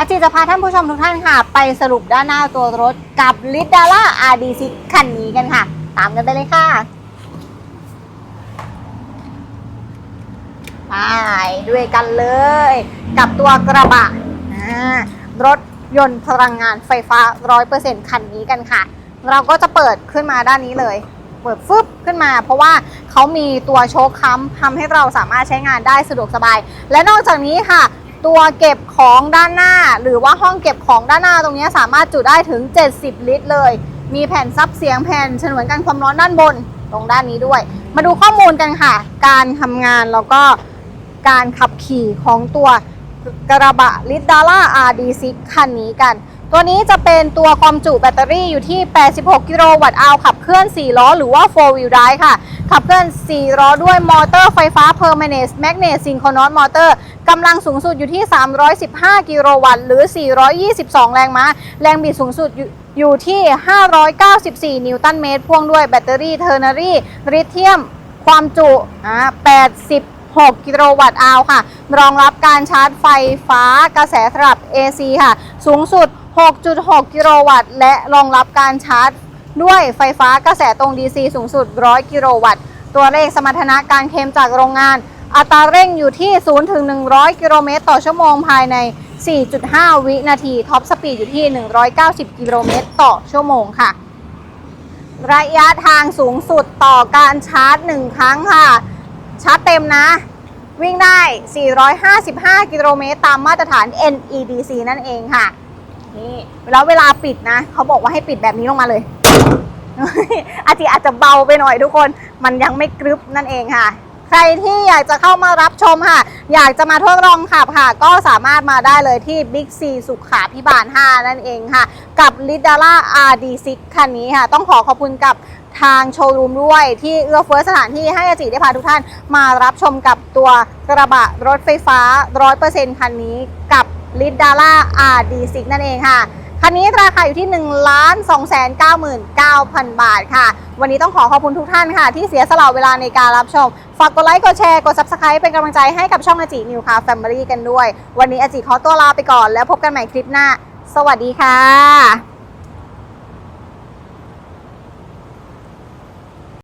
อาจิจะพาท่านผู้ชมทุกท่านค่ะ ไปสรุปด้านหน้าตัวรถกับลิดาร่า RD6 คันนี้กันค่ะ ตามกันไปเลยค่ะไปด้วยกันเลย กับตัวกระบะรถยนต์พลังงานไฟฟ้า 100%คันนี้กันค่ะ เราก็จะเปิดขึ้นมาด้านนี้เลย เปิดฟึบขึ้นมา เพราะว่าเขามีตัวโชคค้ำทำให้เราสามารถใช้งานได้สะดวกสบาย และนอกจากนี้ค่ะ ตัวเก็บของด้านหน้า หรือว่าห้องเก็บของด้านหน้าตรงนี้สามารถจุได้ถึง 70 ลิตรเลย มีแผ่นซับเสียงแผ่นฉนวนกันความร้อนด้านบนตรงด้านนี้ด้วย มาดูข้อมูลกันค่ะ การทำงานแล้วก็การขับขี่ของตัว กระบะลิดดาร่า RD6 คันนี้กัน ตัวนี้จะเป็นตัวความจุแบตเตอรี่อยู่ที่ 86 กิโลวัตต์อาวขับเคลื่อน 4 ล้อ หรือว่า 4 wheel drive ค่ะ ขับเคลื่อน 4 ล้อด้วยมอเตอร์ไฟฟ้า permanent magnet synchronous motor กำลังสูงสุดอยู่ที่ 315 กิโลวัตต์หรือ 422 แรงม้า แรงบิดสูงสุดอยู่อยู่ที่ 594 นิวตันเมตร พ่วงด้วยแบตเตอรี่เทอร์นารีลิเธียม ความจุอ่ 6 กิโลวัตต์อาวค่ะ รองรับการชาร์จไฟฟ้ากระแสสลับ AC ค่ะ สูงสุด 6.6 กิโลวัตต์ และรองรับการชาร์จด้วยไฟฟ้ากระแสตรง DC สูงสุด 100 กิโลวัตต์ ตัวเลขสมรรถนะการเคลมจากโรงงาน อัตราเร่งอยู่ที่ 0 ถึง 100 กิโลเมตรต่อชั่วโมงภายใน 4.5 วินาที ท็อปสปีดอยู่ที่ 190 กิโลเมตรต่อชั่วโมงค่ะ ระยะทางสูงสุดต่อการชาร์จ 1 ครั้งค่ะ ชาร์จเต็มนะ วิ่งได้ 455 กิโลเมตรตามมาตรฐาน NEDC นั่นเองค่ะ นี่แล้วเวลาปิดนะ เขาบอกว่าให้ปิดแบบนี้ลงมาเลยอาจจะอาจจะเบาไปหน่อยทุกคน มันยังไม่กรึบนั่นเองค่ะ ใครที่อยากจะเข้ามารับชมค่ะ อยากจะมาทดลองขับค่ะ ก็สามารถมาได้เลยที่ Big C สุขาพิบาล 5 นั่นเองค่ะ กับ l i d a r a RD6 คันนี้ค่ะ ต้องขอขอบคุณกับทางโชว์รูมด้วยที่เอื้อเฟื้อสถานที่ให้อาจิได้พาทุกท่านมารับชมกับตัวกระบะรถไฟฟ้า 100%คันนี้กับ l i d a r a RD6 นั่นเองค่ะ คันนี้ราคาอยู่ที่1 2 9 9 0 0 0บาทค่ะ วันนี้ต้องขอขอบคุณทุกท่านค่ะ ที่เสียสละเวลาในการรับชม ฝากกดไลค์ กดแชร์ กด Subscribe เป็นกำลังใจให้กับช่องอาจินิวคาแฟมิลี่กันด้วย วันนี้อาจิขอตัวลาไปก่อนแล้วพบกันใหม่คลิปหน้า สวัสดีค่ะ